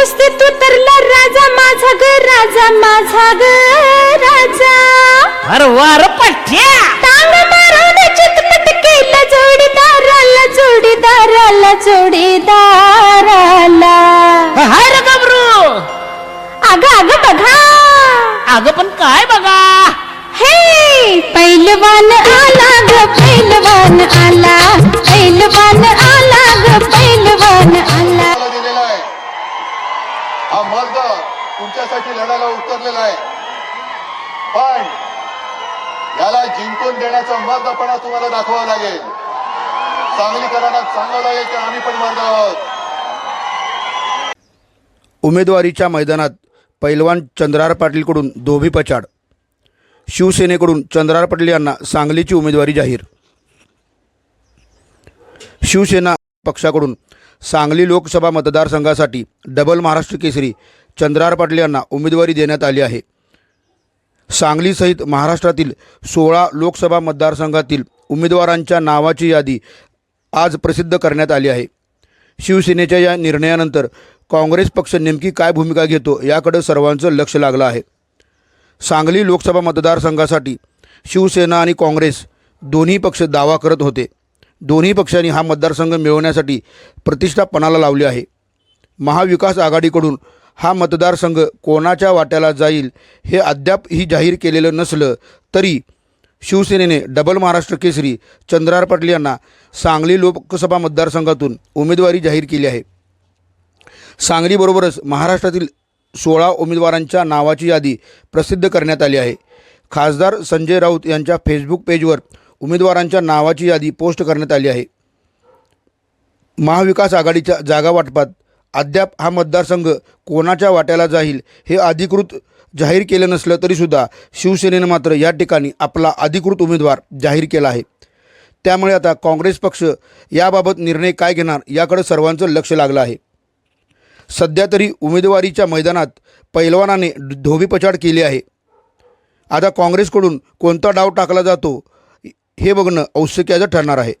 कुस्तीत उतरला राजा माझा ग राजा माझा ग राजा. अरे वार पठ्या. टांग मारून चितपट केला जोडीदाराला जोडीदाराला जोडीदाराला. हाय रे गबरू. अग अग बघा. अगं पण काय बघा? हे पैलवान आला ग पैलवान. तुमच्यासाठी लढायला उतरलेला आहे. पण याला जिंकून देण्याचा मर्दपणा तुम्हाला दाखवावा लागेल. सांगलीकरांना सांगावं लागेल की आम्ही पण मर्द आहोत. उमेदवारीच्या मैदानात पैलवान चंद्रार पाटीलकडून धोबी पछाड. शिवसेनेकडून चंद्रार पाटील यांना सांगलीची उमेदवारी जाहीर. शिवसेना पक्षाकडून सांगली लोकसभा मतदारसंघासाठी डबल महाराष्ट्र केसरी चंद्रार पाटील यांना उमेदवारी देण्यात आली आहे. सांगलीसहित महाराष्ट्रातील सोळा लोकसभा मतदारसंघातील उमेदवारांच्या नावाची यादी आज प्रसिद्ध करण्यात आली आहे. शिवसेनेच्या या निर्णयानंतर काँग्रेस पक्ष नेमकी काय भूमिका घेतो याकडे सर्वांचं लक्ष लागलं आहे. सांगली लोकसभा मतदारसंघासाठी शिवसेना आणि काँग्रेस दोन्ही पक्ष दावा करत होते. दोन्ही पक्षांनी हा मतदारसंघ मिळवण्यासाठी प्रतिष्ठा पणाला लावली आहे. महाविकास आघाडीकडून हा मतदारसंघ कोणाच्या वाट्याला जाईल हे अद्यापही जाहीर केलेलं नसलं तरी शिवसेनेने डबल महाराष्ट्र केसरी चंद्रार पाटील यांना सांगली लोकसभा मतदारसंघातून उमेदवारी जाहीर केली आहे. सांगलीबरोबरच महाराष्ट्रातील सोळा उमेदवारांच्या नावाची यादी प्रसिद्ध करण्यात आली आहे. खासदार संजय राऊत यांच्या फेसबुक पेजवर उमेदवारांच्या नावाची यादी पोस्ट करण्यात आली आहे. महाविकास आघाडीच्या जागा वाटपात अद्याप हा मतदारसंघ कोणाच्या वाट्याला जाईल हे अधिकृत जाहीर केलं नसलं तरीसुद्धा शिवसेनेनं मात्र या ठिकाणी आपला अधिकृत उमेदवार जाहीर केला आहे. त्यामुळे आता काँग्रेस पक्ष याबाबत निर्णय काय घेणार याकडे सर्वांचं लक्ष लागलं आहे. सध्या तरी उमेदवारीच्या मैदानात पैलवानाने धोबीपछाड केली आहे. आता काँग्रेसकडून कोणता डाव टाकला जातो हे बघणं औत्सुक्याचं ठरणार आहे.